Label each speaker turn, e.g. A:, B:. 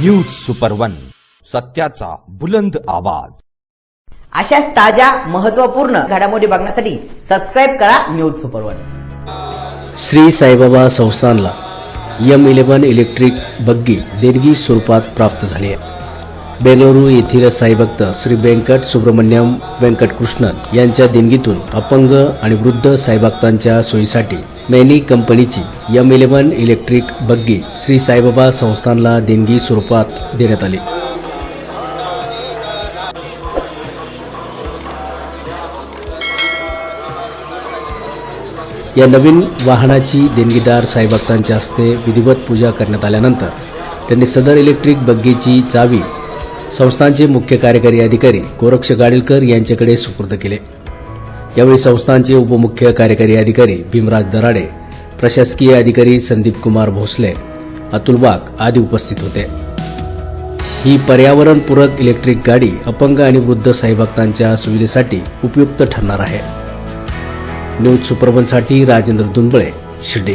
A: News super one सत्याचा बुलंद आवाज.
B: अशाच ताज्या महत्त्वपूर्ण घडामोडी बघण्यासाठी सबस्क्राईब करा news super one
C: Shri Saibaba संस्थानला M eleven electric buggy देणगी स्वरूपात प्राप्त झाली आहे. बेलोरू येथील साईभक्त श्री व्यंकट सुब्रमण्यम व्यंकटकृष्णन यांच्या देणगीतून अपंग आणि वृद्ध साईभक्तांच्या सोयीसाठी मैनी कंपनीची M eleven electric buggy Shri Saibaba संस्थानला देणगी स्वरूपात देण्यात आली. या नवीन वाहनाची देणगीदार साईभक्तांच्या हस्ते विधिवत पूजा करण्यात आल्यानंतर त्यांनी सदर इलेक्ट्रिक बग्गीची चावी संस्थांचे मुख्य कार्यकारी अधिकारी गोरक्ष गाडीलकर यांच्याकडे सुपूर्द केले. यावेळी संस्थांचे उपमुख्य कार्यकारी अधिकारी भीमराज दराडे प्रशासकीय अधिकारी संदीप कुमार भोसले अतुल वाघ आदी उपस्थित होते. ही पर्यावरणपूरक इलेक्ट्रिक गाडी अपंग आणि वृद्ध साईभक्तांच्या सुविधेसाठी उपयुक्त ठरणार आहे. न्यूज सुपरवनसाठी राजेंद्र दुनबळे शिर्डी.